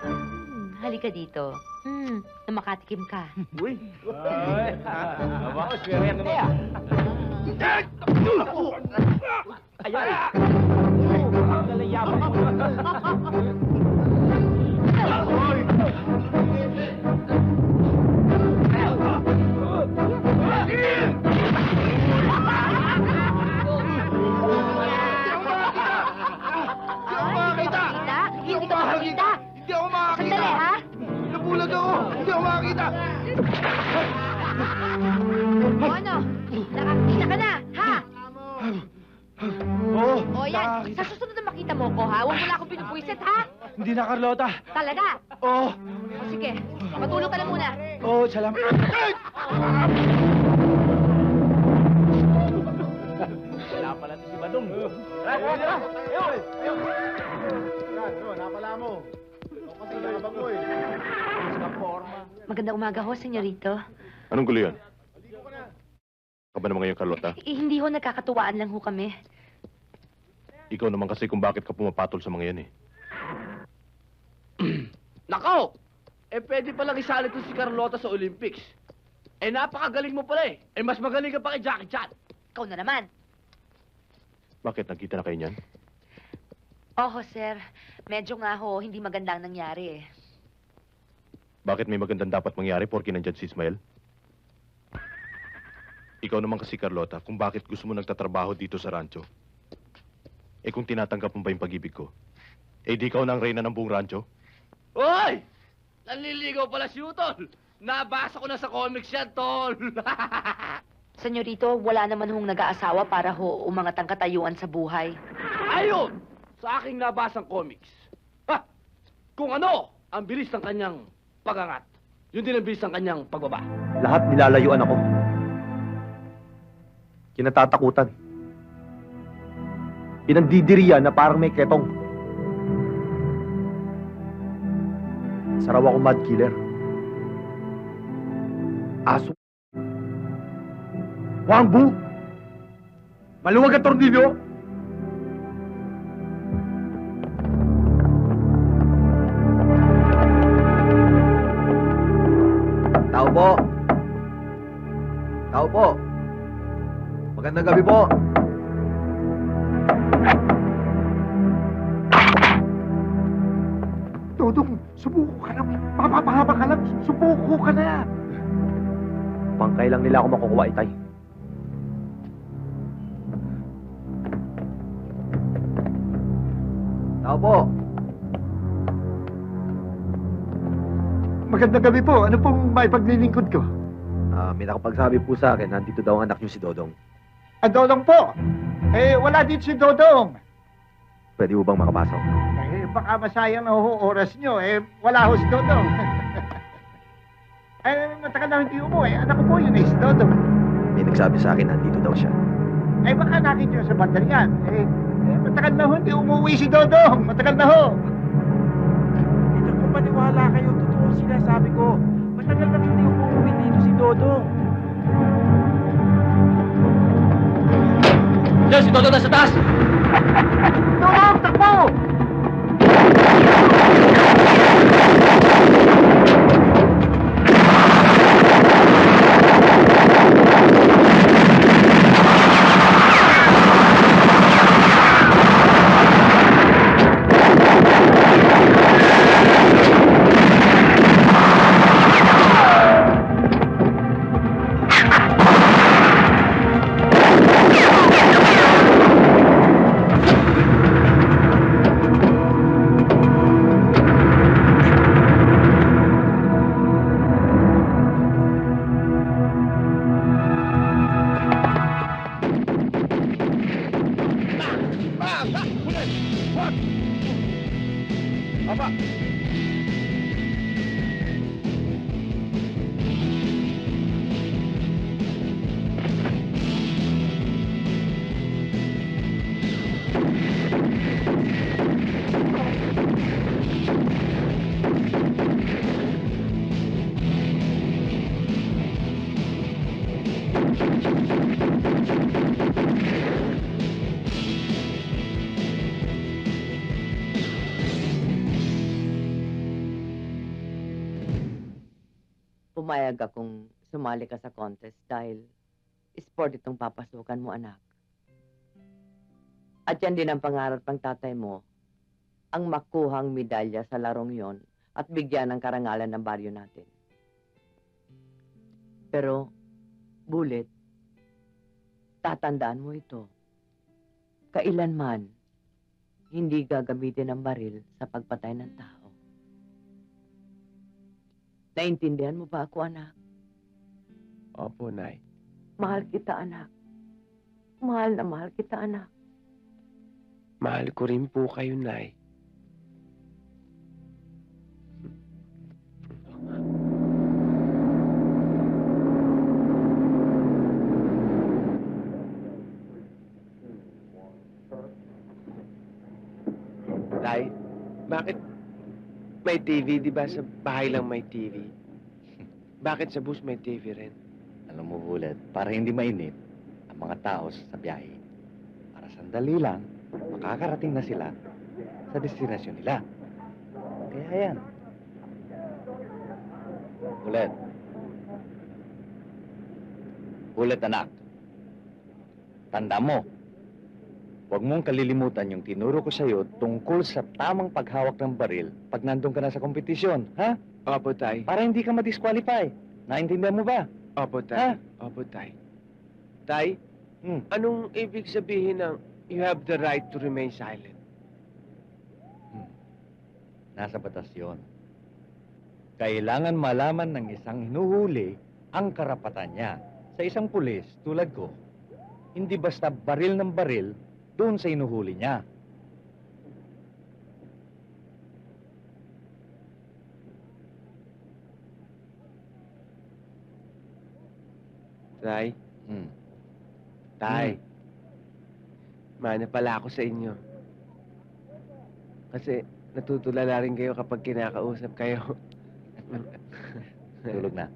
Hmm, halika dito. Hmm, na makatikim ka. Uy! Ay! Aba, swerte ah. Ayan! Ang galayapan mo. Ako makakita! O ano? Nakakita ka na, ha? Oo! O yan, sa susunod na makita mo ko, ha? Huwag mo na akong pinupwisit, ha? Hindi na, Carlota! Talaga? Oo! O sige, matulog ka na muna. Oo, salamat! Wala pala si Badong. Napala mo. Kasi nabang mo eh. Magandang umaga ho, senyorito. Anong gulo yan? Ka ba naman ngayon, Carlota? Eh, hindi ho, nagkakatuwaan lang ho kami. Ikaw naman kasi kung bakit ka pumapatol sa mga yan eh. Nako! Eh, pwede palang isali to si Carlota sa Olympics. Eh, napakagaling mo pala eh. Eh, mas magaling ka pa kay Jackie Chan. Ikaw na naman. Bakit nagkita na kayo niyan? Oho, sir. Medyo nga ho, hindi maganda ang nangyari eh. Bakit may magandang dapat mangyari porke nandyan si Ismael? Ikaw naman kasi, Carlota, kung bakit gusto mo nagtatrabaho dito sa rancho. Eh kung tinatanggap mo ba yung pag-ibig ko? Eh di ikaw na ang reyna ng buong rancho? Hoy! Nanliligaw pala si Utol. Nabasa ko na sa comics yan, tol. Senyorito, wala naman hong nag-aasawa para ho umangat ang katayuan sa buhay. Ayun! Sa aking nabasang comics. Ha! Kung ano ang bilis ng kanyang pagangat, yun din ang bilis ng kanyang pagbaba. Lahat nilalayuan ako. Kinatatakutan. Pinandidiriyan na parang may ketong. Saraw ako mad killer. Aso. Wangbu! Maluwag ang tornilyo! Tao po! Tao po! Magandang gabi po! Dodong, subuko ka na. Papapahaba ka lang. Subuko ka na. Pangkay lang nila ako makukuha, itay. Tao po! Magandang gabi po. Ano pong may paglilingkod ko? Ah, may nakapagsabi po sa akin, nandito daw ang anak niyo si Dodong. Ah, Dodong po. Eh, wala dito si Dodong. Pwede mo bang makapasok? Eh, baka masayang na ho oras nyo. Eh, wala ho si Dodong. eh, matagal na hindi umuwi. Anak ko po yun eh, si Dodong. May nagsabi sa akin, nandito daw siya. Eh, baka nakita nyo sa bandal yan. Eh, eh, matagal na ho hindi umuwi si Dodong. Matagal na ho. Ito kung maniwala kayo, totoo ang sinasabi ko. Matagal na hindi umuwi dito si Dodong. Yan, si Toto na sa taas! Dodong, takbo! Pumayag akong sumali ka sa contest dahil sport itong papasukan mo, anak. At yan din ang pangarap ng tatay mo, ang makuhang medalya sa larong yon at bigyan ng karangalan ng baryo natin. Pero, bulit, tatandaan mo ito. Kailanman, hindi gagamitin ang baril sa pagpatay ng tao. Naintindihan mo ba ako, anak? Opo, Nay. Mahal kita, anak. Mahal na mahal kita, anak. Mahal ko rin po kayo, Nay. Tay, bakit may TV, di ba? Sa bahay lang may TV. Bakit sa bus may TV rin? Alam mo, Bullet, para hindi mainit ang mga tao sa biyahe. Para sandali lang, makakarating na sila sa destinasyon nila. Kaya yan. Bullet. Bullet, anak. Tanda mo, huwag mong kalilimutan yung tinuro ko sa'yo tungkol sa tamang paghawak ng baril pag nandun ka na sa kompetisyon, ha? Opo, Tay. Para hindi ka ma-disqualify. Naintindihan mo ba? Opo, Tay. Opo, Tay. Tay, Hmm. anong ibig sabihin ng you have the right to remain silent? Nasa batas yun. Kailangan malaman ng isang hinuhuli ang karapatan niya. Sa isang pulis, tulad ko, hindi basta baril ng baril doon sa hinuhuli niya. Tay, Hmm. Tay. Mana pala ako sa inyo. Kasi natutulala rin kayo kapag kinakausap kayo. Tulog na.